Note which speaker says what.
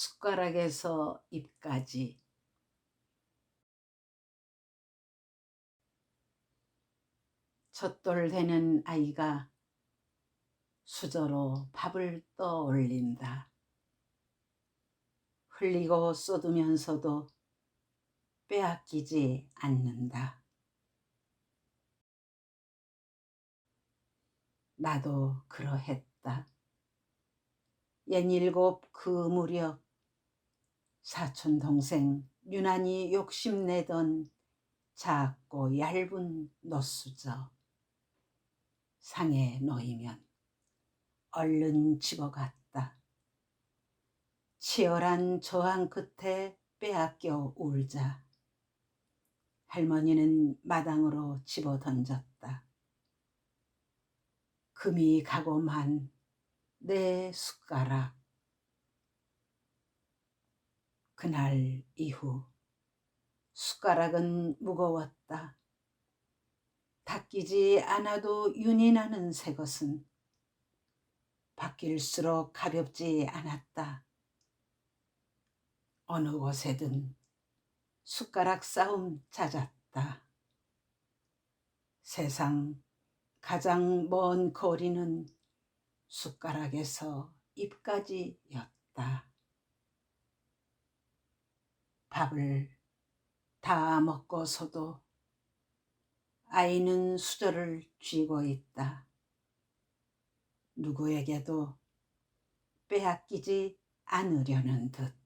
Speaker 1: 숟가락에서 입까지 젖돌 되는 아이가 수저로 밥을 떠올린다. 흘리고 쏟으면서도 빼앗기지 않는다. 나도 그러했다. 옛 일곱 그 무렵 사촌 동생 유난히 욕심내던 작고 얇은 노수저 상에 놓이면 얼른 집어갔다. 치열한 저항 끝에 빼앗겨 울자 할머니는 마당으로 집어 던졌다. 금이 가고 만 내 숟가락. 그날 이후 숟가락은 무거웠다. 닦이지 않아도 윤이 나는 새 것은 바뀔수록 가볍지 않았다. 어느 곳에든 숟가락 싸움 잦았다. 세상 가장 먼 거리는 숟가락에서 입까지였다. 밥을 다 먹고서도 아이는 수저를 쥐고 있다. 누구에게도 빼앗기지 않으려는 듯.